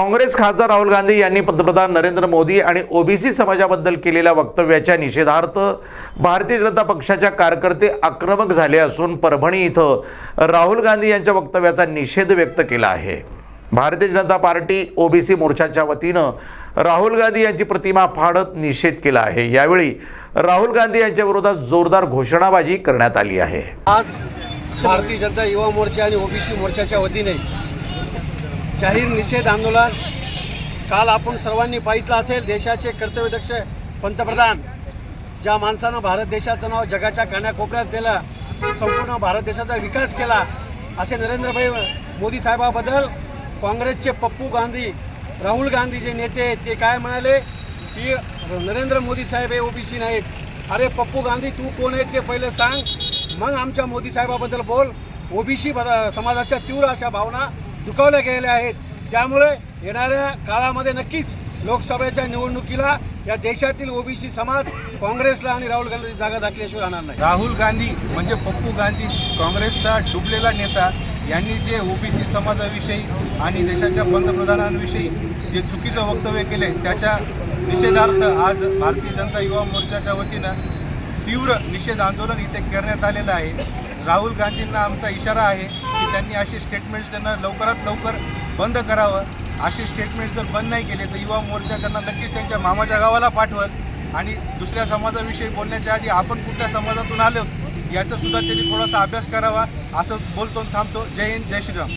काँग्रेस खासदार राहुल गांधी यांनी पंतप्रधान नरेंद्र मोदी आणि ओबीसी समाजाबद्दल केलेल्या वक्तव्याच्या निषेधार्थ भारतीय जनता पक्षाच्या कार्यकर्ते आक्रमक झाले असून परभणी इथं राहुल गांधी यांच्या वक्तव्याचा निषेध व्यक्त केला आहे. भारतीय जनता पार्टी ओबीसी मोर्चाच्या वतीनं राहुल गांधी यांची प्रतिमा फाडत निषेध केला आहे. यावेळी राहुल गांधी यांच्या विरोधात जोरदार घोषणाबाजी करण्यात आली आहे. आज भारतीय जनता युवा मोर्चा आणि ओबीसी मोर्चाच्या वतीने जाहीर निषेध आंदोलन. काल आपण सर्वांनी पाहितलं असेल देशाचे कर्तव्यदक्ष पंतप्रधान ज्या माणसानं भारत देशाचं नाव जगाच्या कानाकोपऱ्यात दिलं संपूर्ण भारत देशाचा विकास केला असे नरेंद्रभाई मोदी साहेबाबद्दल काँग्रेसचे पप्पू गांधी राहुल गांधी जे नेते आहेत ते काय म्हणाले? की नरेंद्र मोदी साहेब हे ओबीसी नाहीत. अरे पप्पू गांधी तू कोण आहेत ते पहिले सांग. मग आमच्या मोदी साहेबाबद्दल बोल. ओबीसी समाजाच्या तीव्र अशा भावना दुखावल्या गेलेल्या आहेत. त्यामुळे येणाऱ्या काळामध्ये नक्कीच लोकसभेच्या निवडणुकीला या देशातील ओबीसी समाज काँग्रेसला आणि राहुल गांधी जागा दाखल्याशिवाय राहणार नाही. राहुल गांधी म्हणजे पप्पू गांधी काँग्रेसचा डुबलेला नेता यांनी जे ओबीसी समाजाविषयी आणि देशाच्या पंतप्रधानांविषयी जे चुकीचं वक्तव्य केले त्याच्या निषेधार्थ आज भारतीय जनता युवा मोर्चाच्या वतीनं तीव्र निषेध आंदोलन इथे करण्यात आलेलं आहे. राहुल गांधींना आमचा इशारा आहे त्यांनी असे स्टेटमेंट्स त्यांना लवकरात लवकर बंद करावं. असे स्टेटमेंट्स जर बंद नाही केले तर युवा मोर्चा त्यांना नक्कीच त्यांच्या मामाच्या गावाला पाठवल. आणि दुसऱ्या समाजाविषयी बोलण्याच्या आधी आपण कुठल्या समाजातून आलो याचा सुद्धा त्यांनी थोडासा अभ्यास करावा असं बोलतो थांबतो. जय हिंद जय श्रीराम.